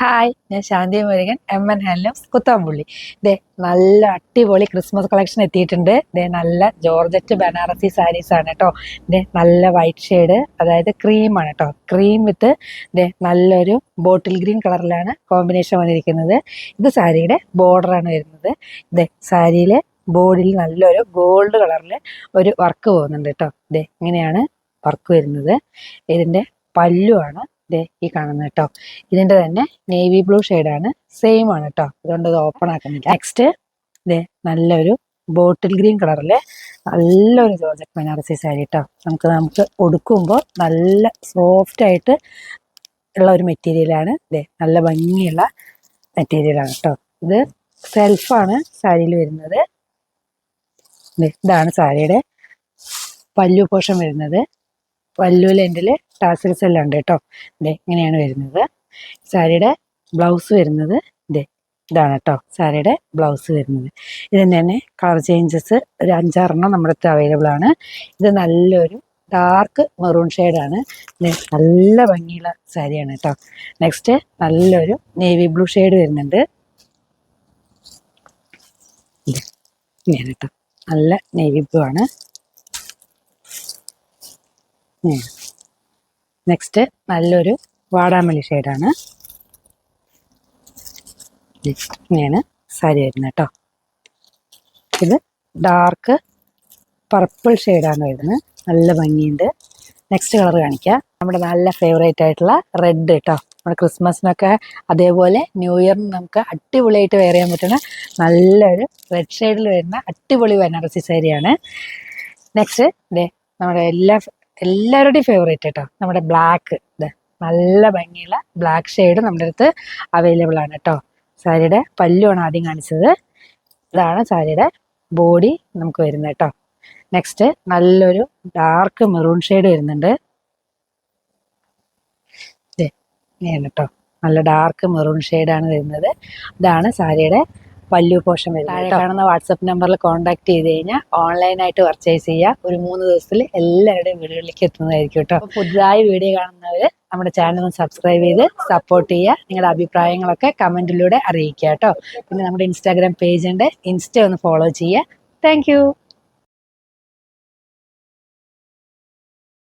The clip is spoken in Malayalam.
ഹായ് ഞാൻ Shanthi Murugan M N handlooms Kuthampully. ദേ നല്ല അടിപൊളി ക്രിസ്മസ് കളക്ഷൻ എത്തിയിട്ടുണ്ട്. ദേ നല്ല ജോർജറ്റ് ബനാറസി സാരീസ് ആണ് കേട്ടോ ദേ നല്ല വൈറ്റ് ഷെയ്ഡ് അതായത് ക്രീം ആണ് കേട്ടോ ക്രീം വിത്ത് ദേ നല്ലൊരു ബോട്ടിൽ ഗ്രീൻ കളറിലാണ് കോമ്പിനേഷൻ വന്നിരിക്കുന്നത്. ഇത് സാരിയുടെ ബോർഡർ ആണ് വരുന്നത്. ദേ സാരിയിൽ ബോർഡിൽ നല്ലൊരു ഗോൾഡ് കളറിൽ ഒരു വർക്ക് പോകുന്നുണ്ട് കേട്ടോ ദേ ഇങ്ങനെയാണ് വർക്ക് വരുന്നത്. ഇതിന്റെ പല്ലുവാണ് ദേ ഈ കാണുന്നത് കേട്ടോ. ഇതിന്റെ തന്നെ നേവി ബ്ലൂ ആണ്. സെയിം ആണ് കേട്ടോ. അതുകൊണ്ട് ഇത് ഓപ്പൺ ആക്കുന്നില്ല. നെക്സ്റ്റ് ദേ നല്ലൊരു ബോട്ടിൽ ഗ്രീൻ കളറിലെ നല്ലൊരു ജോർജറ്റ് ബനാറസി സാരി കേട്ടോ നമുക്ക് നമുക്ക് ഉടുക്കുമ്പോൾ നല്ല സോഫ്റ്റ് ആയിട്ട് ഉള്ള ഒരു മെറ്റീരിയലാണ് ദേ നല്ല ഭംഗിയുള്ള മെറ്റീരിയലാണ് കേട്ടോ. ഇത് സെൽഫാണ് സാരിയിൽ വരുന്നത്. ഇതാണ് സാരിയുടെ പല്ലു പോഷം വരുന്നത്. പല്ലു എന്റെ ടാസിൽസ് എല്ലാം ഉണ്ട് കേട്ടോ. ഇതേ ഇങ്ങനെയാണ് വരുന്നത്. സാരിയുടെ ബ്ലൗസ് വരുന്നത് ഇതേ ഇതാണ് കേട്ടോ. സാരിയുടെ ബ്ലൗസ് വരുന്നത്. ഇതിന് തന്നെ കളർ ചേഞ്ചസ് ഒരു അഞ്ചാറെണ്ണം നമ്മുടെ അടുത്ത് അവൈലബിൾ ആണ്. ഇത് നല്ലൊരു ഡാർക്ക് മെറൂൺ ഷെയ്ഡാണ് നല്ല ഭംഗിയുള്ള സാരിയാണ് കേട്ടോ. നെക്സ്റ്റ് നല്ലൊരു നേവി ബ്ലൂ ഷെയ്ഡ് വരുന്നുണ്ട്. ഇങ്ങനെ കേട്ടോ. നല്ല നേവി ബ്ലൂ ആണ്. നെക്സ്റ്റ് നല്ലൊരു വാടാമല്ലി ഷെയ്ഡാണ് ഇങ്ങനെയാണ് സാരി വരുന്നത് കേട്ടോ. ഇത് ഡാർക്ക് പർപ്പിൾ ഷെയ്ഡാണ് വരുന്നത്. നല്ല ഭംഗിയുണ്ട്. നെക്സ്റ്റ് കളർ കാണിക്കാം. നമ്മുടെ നല്ല ഫേവറേറ്റ് ആയിട്ടുള്ള റെഡ് കേട്ടോ. നമ്മുടെ ക്രിസ്മസിനൊക്കെ അതേപോലെ ന്യൂ ഇയറിന് നമുക്ക് അടിപൊളിയായിട്ട് വെയർ ചെയ്യാൻ പറ്റുന്ന നല്ലൊരു റെഡ് ഷെയ്ഡിൽ വരുന്ന അടിപൊളി ബനാറസി സാരിയാണ്. നെക്സ്റ്റ് ദേ നമ്മുടെ എല്ലാ എല്ലാവരുടെയും ഫേവറേറ്റ് കേട്ടോ നമ്മുടെ ബ്ലാക്ക് ഇത്. നല്ല ഭംഗിയുള്ള ബ്ലാക്ക് ഷെയ്ഡ് നമ്മുടെ അടുത്ത് അവൈലബിൾ ആണ് കേട്ടോ സാരിയുടെ പല്ലുമാണ് ആദ്യം കാണിച്ചത്. ഇതാണ് സാരിയുടെ ബോഡി നമുക്ക് വരുന്നത് കേട്ടോ നെക്സ്റ്റ് നല്ലൊരു ഡാർക്ക് മെറൂൺ ഷെയ്ഡ് വരുന്നുണ്ട്. ഇങ്ങനെയാണ് കേട്ടോ നല്ല ഡാർക്ക് മെറൂൺ ഷെയ്ഡാണ് വരുന്നത്. ഇതാണ് സാരിയുടെ പല്ലു പോഷൻ വരുന്നത് കാണുന്ന വാട്സപ്പ് നമ്പറിൽ കോൺടാക്ട് ചെയ്ത് കഴിഞ്ഞാൽ ഓൺലൈനായിട്ട് പർച്ചേസ് ചെയ്യുക. ഒരു മൂന്ന് ദിവസത്തിൽ എല്ലാവരുടെയും വീടുകളിലേക്ക് എത്തുന്നതായിരിക്കും കേട്ടോ. പുതുതായി വീഡിയോ കാണുന്നവർ നമ്മുടെ ചാനൽ ഒന്ന് സബ്സ്ക്രൈബ് ചെയ്ത് സപ്പോർട്ട് ചെയ്യുക. നിങ്ങളുടെ അഭിപ്രായങ്ങളൊക്കെ കമന്റിലൂടെ അറിയിക്കുക കേട്ടോ. പിന്നെ നമ്മുടെ ഇൻസ്റ്റാഗ്രാം പേജ് ഉണ്ട്. ഇൻസ്റ്റ ഒന്ന് ഫോളോ ചെയ്യുക. താങ്ക്